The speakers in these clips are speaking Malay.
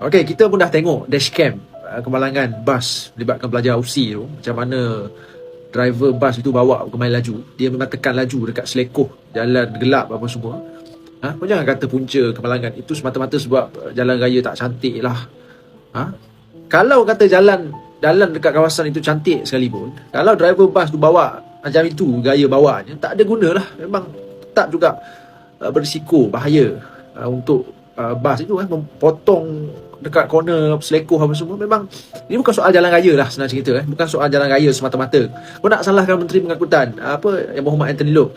Okey, kita pun dah tengok dashcam uh, kemalangan bas melibatkan pelajar UC tu. Macam mana driver bas itu bawa kemain laju. Dia memang tekan laju dekat selekoh jalan gelap apa semua. Ha? Kau jangan kata punca kemalangan itu semata-mata sebab uh, jalan raya tak cantik lah. Ha? Kalau kata jalan jalan dekat kawasan itu cantik sekalipun, kalau driver bas tu bawa macam itu gaya bawanya, tak ada guna lah. Memang tetap juga uh, berisiko, bahaya untuk uh, bas itu kan memotong dekat corner selekoh apa semua memang ini bukan soal jalan raya lah senang cerita eh. Bukan soal jalan raya semata-mata. Kau nak salahkan menteri pengangkutan apa yang Muhammad Anthony Loke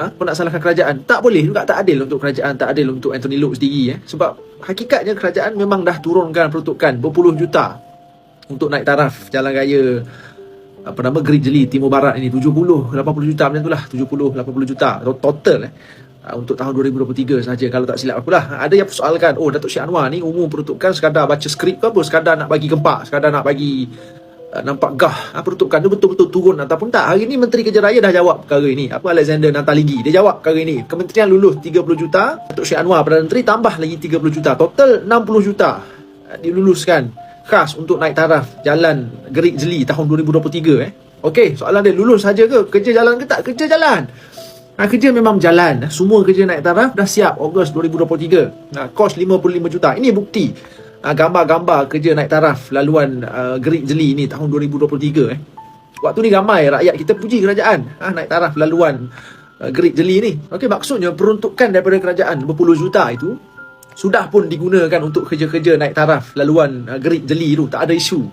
ha? Kau nak salahkan kerajaan? Tak boleh juga tak adil untuk kerajaan tak adil untuk Anthony Loke sendiri eh. Sebab hakikatnya kerajaan memang dah turunkan peruntukan berpuluh juta untuk naik taraf jalan raya apa nama Great Jeli Timur Barat ini. 70 80 juta macam itulah 70 80 juta. Total eh uh, untuk tahun 2023 saja kalau tak silap aku lah. Ada yang persoalkan, oh Datuk Syed Anwar ni umum peruntukan sekadar baca skrip ke apa, sekadar nak bagi gempak, sekadar nak bagi uh, nampak gah uh, peruntukan tu betul-betul turun ataupun tak. Hari ni Menteri Kerja Raya dah jawab perkara ini. Apa Alexander Nataligi, dia jawab perkara ini. Kementerian lulus 30 juta, Datuk Syed Anwar Perdana Menteri tambah lagi 30 juta. Total 60 juta diluluskan khas untuk naik taraf jalan Gerik Jeli tahun 2023 eh. Okey, soalan dia lulus saja ke? Kerja jalan ke tak? Kerja jalan. Ha, kerja memang jalan. Semua kerja naik taraf dah siap Ogos 2023. Ha, kos 55 juta. Ini bukti. Ha, gambar-gambar kerja naik taraf laluan uh, Gerik Jeli ni tahun 2023 eh. Waktu ni ramai rakyat kita puji kerajaan ha, naik taraf laluan uh, Gerik Jeli ni. Okey maksudnya peruntukan daripada kerajaan berpuluh juta itu sudah pun digunakan untuk kerja-kerja naik taraf laluan uh, Gerik Jeli tu. Tak ada isu.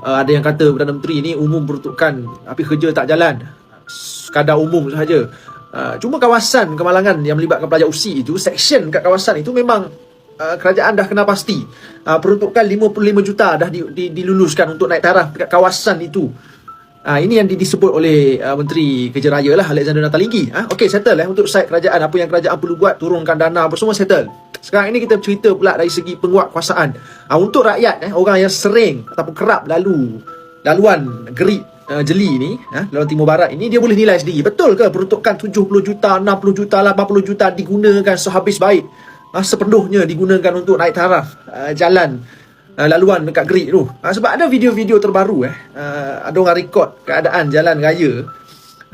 Uh, ada yang kata Perdana Menteri ni umum peruntukan tapi kerja tak jalan. Sekadar umum sahaja. Uh, cuma kawasan kemalangan yang melibatkan pelajar UC itu, section kat kawasan itu memang uh, kerajaan dah kena pasti. Uh, peruntukan 55 juta dah di, di, diluluskan untuk naik taraf dekat kawasan itu. Uh, ini yang disebut oleh uh, Menteri Kerja Raya lah, Alexander Natalinggi. Uh, okay, settle eh, untuk side kerajaan. Apa yang kerajaan perlu buat, turunkan dana apa semua, settle. Sekarang ini kita cerita pula dari segi penguat kuasaan. Uh, untuk rakyat, eh, orang yang sering ataupun kerap lalu laluan gerik uh, jeli ni ha, lawan timur barat ini dia boleh nilai sendiri. Betul ke peruntukan 70 juta 60 juta 80 juta digunakan sehabis baik? Ha, sepenuhnya digunakan untuk naik taraf uh, jalan uh, laluan dekat gerik tu. Ha, sebab ada video-video terbaru eh uh, ada orang rekod keadaan jalan raya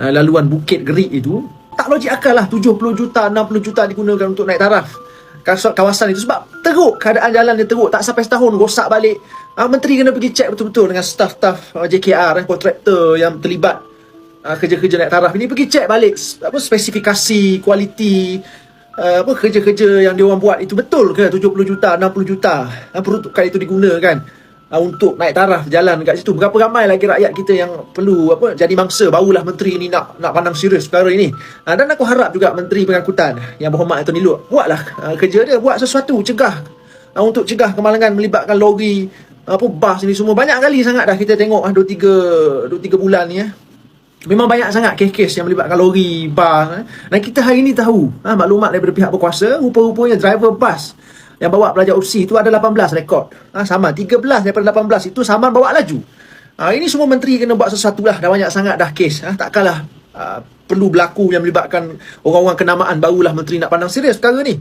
uh, laluan bukit gerik itu. Tak logik akal lah 70 juta 60 juta digunakan untuk naik taraf kawasan itu sebab teruk keadaan jalan dia teruk tak sampai setahun rosak balik. Uh, menteri kena pergi cek betul-betul dengan staff-staff uh, JKR eh, kontraktor yang terlibat uh, kerja-kerja naik taraf ini. Pergi cek balik apa spesifikasi kualiti uh, apa kerja-kerja yang dia orang buat itu betul ke? 70 juta 60 juta. Uh, peruntukan itu digunakan uh, untuk naik taraf jalan kat situ. Berapa ramai lagi rakyat kita yang perlu apa jadi mangsa? Barulah menteri ni nak nak pandang serius perkara ini. Uh, dan aku harap juga menteri pengangkutan yang Muhammad Anthony Lut buatlah uh, kerja dia. Buat sesuatu cegah. Uh, untuk cegah kemalangan melibatkan lori apa bas ni semua. Banyak kali sangat dah kita tengok ah 2 3 2 3 bulan ni eh Memang banyak sangat kes-kes yang melibatkan lori, bas. Eh. Dan kita hari ini tahu ha, maklumat daripada pihak berkuasa, rupa-rupanya driver bas yang bawa pelajar UC itu ada 18 rekod. Ha, sama 13 daripada 18 itu sama bawa laju. Ha, ini semua menteri kena buat sesuatu lah. Dah banyak sangat dah kes. Ha, takkanlah uh, perlu berlaku yang melibatkan orang-orang kenamaan barulah menteri nak pandang serius perkara ni.